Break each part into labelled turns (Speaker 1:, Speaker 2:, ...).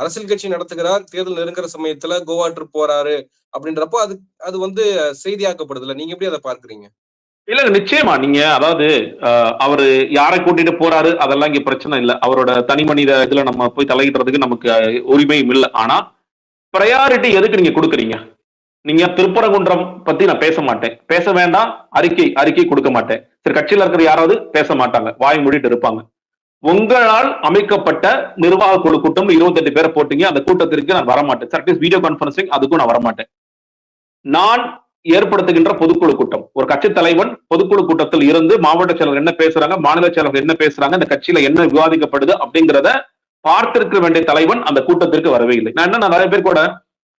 Speaker 1: அரசியல் கட்சி நடத்துகிறார் தேர்தல் நெருங்குற சமயத்துல கோவா ட்ரிப் போறாரு அப்படின்றப்போ அது அது வந்து செய்தியாக்கப்படுதுல நீங்க எப்படி அதை பார்க்கறீங்க?
Speaker 2: இல்லங்க நிச்சயமா. நீங்க அதாவது அவரு யாரை கூட்டிட்டு போறாரு அதெல்லாம் இங்க பிரச்சனை இல்லை. அவரோட தனி மனித இதுல நம்ம போய் தலையிடுறதுக்கு நமக்கு உரிமையும் இல்லை. ஆனா ப்ரையாரிட்டி எதுக்கு நீங்க கொடுக்குறீங்க? நீங்க திருப்பரங்குன்றம் பத்தி நான் பேச மாட்டேன். பேச வேண்டாம் அறிக்கை அறிக்கை கொடுக்க மாட்டேன். சரி கட்சியில இருக்கிற யாராவது பேச மாட்டாங்க. வாய் மூடிட்டு இருப்பாங்க. உங்களால் அமைக்கப்பட்ட நிர்வாக குழு கூட்டம் இருபத்தெட்டு பேரை போட்டீங்க. அந்த கூட்டத்திற்கு நான் வரமாட்டேன். சர்டிஸ் வீடியோ கான்பரன்சிங் அதுக்கும் நான் வரமாட்டேன். நான் ஏற்படுத்துகின்ற பொதுக்குழு கூட்டம். ஒரு கட்சி தலைவன் பொதுக்குழு கூட்டத்தில் இருந்து மாவட்ட செயலர் என்ன பேசுறாங்க மாநில செயலர் என்ன பேசுறாங்க இந்த கட்சியில என்ன விவாதிக்கப்படுது அப்படிங்கிறத பார்த்திருக்க வேண்டிய தலைவன் அந்த கூட்டத்திற்கு வரவே இல்லை. நான் என்ன நிறைய பேர் கூட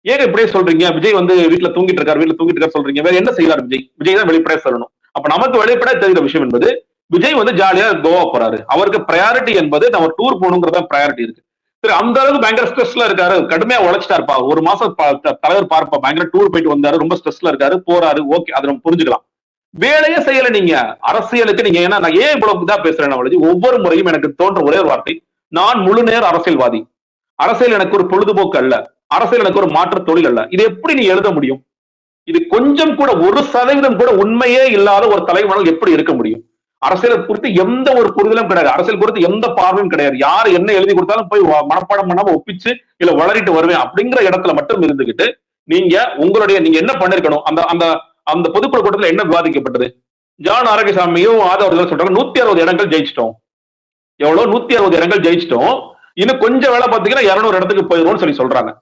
Speaker 2: ஏங்க இப்படியே சொல்றீங்க? விஜய் வந்து வீட்டுல தூங்கிட்டு இருக்காரு வீட்டுல தூங்கிட்டு இருக்காரு சொல்றீங்க. வேற என்ன செய்யறாரு விஜய்? விஜய் தான் வெளிப்படையா சொல்லணும். அப்ப நமக்கு வெளிப்பட தெரிகிற விஷயம் என்பது விஜய் வந்து ஜாலியா கோவா போறாரு. அவருக்கு ப்ரையாரிட்டி என்பது நம்ம டூர் போகணுங்கிறத ப்ரையாரிட்டி இருக்கு. சரி அந்த அளவுக்கு பயங்கர ஸ்ட்ரெஸ்ல இருக்காரு. கடுமையா உழைச்சிட்டா இருப்பா ஒரு மாசம் த- தலைவர் பார்ப்பா. பயங்கர டூர் போயிட்டு வந்தாரு. ரொம்ப ஸ்ட்ரெஸ்ல இருக்காரு. போறாரு. ஓகே அதை நம்ம புரிஞ்சுக்கலாம். வேலையே செய்யல நீங்க. அரசியலுக்கு நீங்க ஏன்னா நான் ஏன் இவ்வளவு இதா பேசுறேன் அவளுக்கு? ஒவ்வொரு முறையும் எனக்கு தோன்ற ஒரே ஒரு வார்த்தை. நான் முழு நேர அரசியல்வாதி. அரசியல் எனக்கு ஒரு பொழுதுபோக்கு அல்ல. அரசியல் எனக்கு ஒரு மாற்று தொழில் அல்ல. இது எப்படி நீ எழுத முடியும்? இது கொஞ்சம் கூட ஒரு சதவீதம் கூட உண்மையே இல்லாத ஒரு தலைவனால் எப்படி இருக்க முடியும்? அரசியலை குறித்து எந்த ஒரு புரிதலும் கிடையாது. அரசியல் குறித்து எந்த பார்வையும் கிடையாது. யார் என்ன எழுதி கொடுத்தாலும் போய் மனப்பாடம் பண்ணாம ஒப்பிச்சு இல்ல வளரிட்டு வருவேன் அப்படிங்கிற இடத்துல மட்டும் இருந்துகிட்டு நீங்க உங்களுடைய நீங்க என்ன பண்ணிருக்கணும்? அந்த அந்த அந்த பொதுக்குழு கூட்டத்துல என்ன விவாதிக்கப்பட்டது? ஜான் ஆரோக்கியசாமியும் ஆதவர்கள் சொல்றாங்க நூத்தி அறுபது இடங்கள் ஜெயிச்சிட்டோம். எவ்வளவு நூத்தி அறுபது இடங்கள் ஜெயிச்சிட்டோம். இன்னும் கொஞ்சம் வேலை பார்த்தீங்கன்னா இருநூறு இடத்துக்கு போயிடுவோம்னு சொல்லி சொல்றாங்க.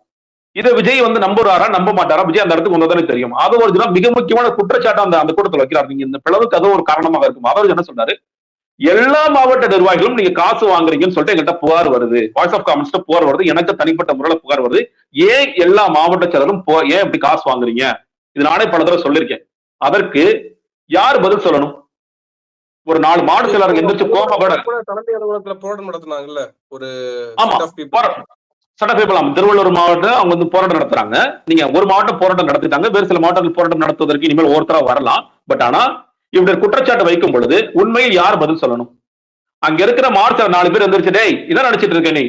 Speaker 2: இதை விஜய் வந்து நம்புறாரா நம்ப மாட்டாரா விஜய் அந்த இடத்துக்கு வந்ததானே தெரியும். அது ஒரு தினம் மிக முக்கியமான குற்றச்சாட்டு அந்த அந்த கூட்டத்தில் வைக்கிறார். நீங்க இந்த பிளவுக்கு அது ஒரு காரணமாக இருக்கும். அவர் என்ன சொன்னாரு எல்லா மாவட்ட நிர்வாகிகளும் நீங்க காசு வாங்குறீங்கன்னு சொல்லிட்டு எங்கிட்ட புகார் வருது. வாய்ஸ் ஆஃப் காமன்ஸ்ல புகார் வருது. எனக்கு தனிப்பட்ட முறையில புகார் வருது. ஏன் எல்லா மாவட்ட செயலரும் ஏன் இப்படி காசு வாங்குறீங்க? இது நானே பல தடவை சொல்லியிருக்கேன். அதற்கு யார் பதில் சொல்லணும்? ஒரு நாலு மாவட்ட செயலர் எந்திரிச்சு கூட
Speaker 1: தலைமை அலுவலகத்துல போராட்டம் நடத்துனாங்கல்ல ஒரு
Speaker 2: ஆமா,
Speaker 1: சட்டசபை of
Speaker 2: திருவள்ளூர் மாவட்டம் அவங்க வந்து போராட்டம் நடத்துறாங்க. நீங்க ஒரு மாவட்டம் போராட்டம் நடத்திட்டாங்க. வேறு சில மாவட்டங்கள் போராட்டம் நடத்துவதற்கு இனிமேல் ஒருத்தரா வரலாம். பட் ஆனா இவருடைய குற்றச்சாட்டு வைக்கும் பொழுது உண்மையில் யார் பதில் சொல்லணும்? அங்க இருக்கிற மாவட்ட நாலு பேர் வந்துருச்சு டேய் இதான் நினைச்சிட்டு இருக்க நீ.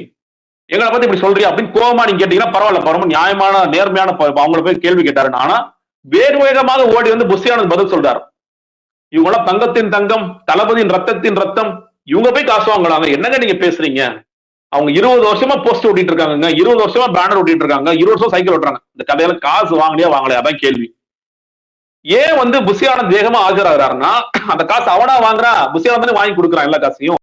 Speaker 2: எங்களை பத்தி இப்படி சொல்றியா? அப்படின்னு கோபமா நீங்க கேட்டீங்கன்னா பரவாயில்ல. பரவாயில்ல நியாயமான நேர்மையான அவங்கள போய் கேள்வி கேட்டாரு ஆனா வேறு வேகமாக ஓடி வந்து புஷியானது பதில் சொல்றாரு. இவங்களாம் தங்கத்தின் தங்கம் தளபதியின் ரத்தத்தின் ரத்தம் இவங்க போய் காசு வாங்கலாம் என்னங்க நீங்க பேசுறீங்க? அவங்க இருபது வருஷமா போஸ்ட் ஓட்டிட்டு இருக்காங்க இருபது வருஷமா பேனர் ஓட்டிட்டு இருக்காங்க இருபது வருஷம் சைக்கிள் ஓட்டுறாங்க. இந்த கதையில காசு வாங்கலையா வாங்கலையா? அதான் கேள்வி. ஏன் வந்து புஷியானந்த் வேகமா ஆஜராகிறாருன்னா அந்த காசு அவனா வாங்குறான் புஷியானந்த் வாங்கி கொடுக்குறான் எல்லா காசையும்.